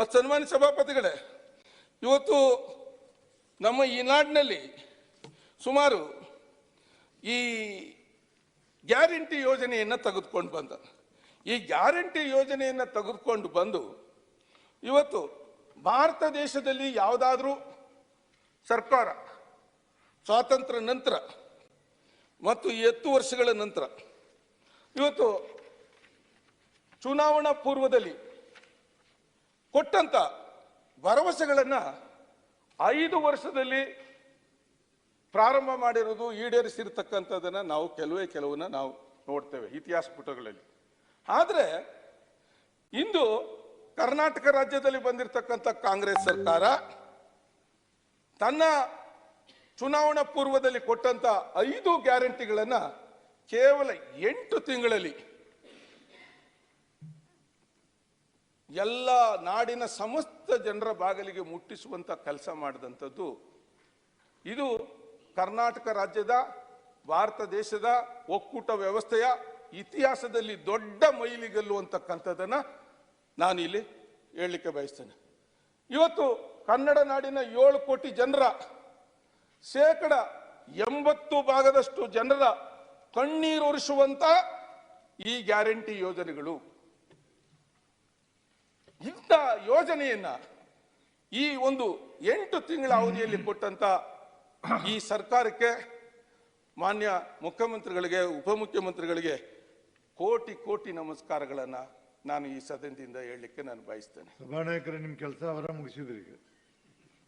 ಮತ್ತು ಸನ್ಮಾನ್ಯ ಸಭಾಪತಿಗಳೇ, ಇವತ್ತು ನಮ್ಮ ಈ ನಾಡಿನಲ್ಲಿ ಸುಮಾರು ಈ ಗ್ಯಾರಂಟಿ ಯೋಜನೆಯನ್ನು ತೆಗೆದುಕೊಂಡು ಬಂದ. ಈ ಗ್ಯಾರಂಟಿ ಯೋಜನೆಯನ್ನು ತೆಗೆದುಕೊಂಡು ಬಂದು ಇವತ್ತು ಭಾರತ ದೇಶದಲ್ಲಿ ಯಾವುದಾದ್ರೂ ಸರ್ಕಾರ ಸ್ವಾತಂತ್ರ್ಯ ನಂತರ ಮತ್ತು ಈ ಹತ್ತು ವರ್ಷಗಳ ನಂತರ ಇವತ್ತು ಚುನಾವಣಾ ಪೂರ್ವದಲ್ಲಿ ಕೊಟ್ಟಂತ ಭರವಸೆಗಳನ್ನು ಐದು ವರ್ಷದಲ್ಲಿ ಪ್ರಾರಂಭ ಮಾಡಿರೋದು ಈಡೇರಿಸಿರ್ತಕ್ಕಂಥದ್ದನ್ನು ನಾವು ಕೆಲವೇ ಕೆಲವನ್ನ ನಾವು ನೋಡ್ತೇವೆ ಇತಿಹಾಸ ಪುಟಗಳಲ್ಲಿ. ಆದರೆ ಇಂದು ಕರ್ನಾಟಕ ರಾಜ್ಯದಲ್ಲಿ ಬಂದಿರತಕ್ಕಂಥ ಕಾಂಗ್ರೆಸ್ ಸರ್ಕಾರ ತನ್ನ ಚುನಾವಣಾ ಪೂರ್ವದಲ್ಲಿ ಕೊಟ್ಟಂತ ಐದು ಗ್ಯಾರಂಟಿಗಳನ್ನು ಕೇವಲ ಎಂಟು ತಿಂಗಳಲ್ಲಿ ಎಲ್ಲ ನಾಡಿನ ಸಮಸ್ತ ಜನರ ಬಾಗಿಲಿಗೆ ಮುಟ್ಟಿಸುವಂತ ಕೆಲಸ ಮಾಡಿದಂಥದ್ದು ಇದು ಕರ್ನಾಟಕ ರಾಜ್ಯದ, ಭಾರತ ದೇಶದ ಒಕ್ಕೂಟ ವ್ಯವಸ್ಥೆಯ ಇತಿಹಾಸದಲ್ಲಿ ದೊಡ್ಡ ಮೈಲಿಗಲ್ಲು ನಾನು ಇಲ್ಲಿ ಹೇಳಲಿಕ್ಕೆ ಬಯಸ್ತೇನೆ. ಇವತ್ತು ಕನ್ನಡ ನಾಡಿನ ಏಳು ಕೋಟಿ ಜನರ, ಶೇಕಡ ಎಂಬತ್ತು ಭಾಗದಷ್ಟು ಜನರ ಕಣ್ಣೀರುರಿಸುವಂತ ಈ ಗ್ಯಾರಂಟಿ ಯೋಜನೆಗಳು ಯೋಜನೆಯನ್ನ ಈ ಒಂದು ಎಂಟು ತಿಂಗಳ ಅವಧಿಯಲ್ಲಿ ಕೊಟ್ಟಂತ ಈ ಸರ್ಕಾರಕ್ಕೆ ಮಾನ್ಯ ಮುಖ್ಯಮಂತ್ರಿಗಳಿಗೆ, ಉಪಮುಖ್ಯಮಂತ್ರಿಗಳಿಗೆ ಕೋಟಿ ಕೋಟಿ ನಮಸ್ಕಾರಗಳನ್ನ ನಾನು ಈ ಸದನದಿಂದ ಹೇಳಲಿಕ್ಕೆ ನಾನು ಬಯಸ್ತೇನೆ. ಸಭಾನಾಯಕರೇ, ನಿಮ್ಮ ಕೆಲಸ ಅವರ ಮುಗಿಸಿದ್ರಿ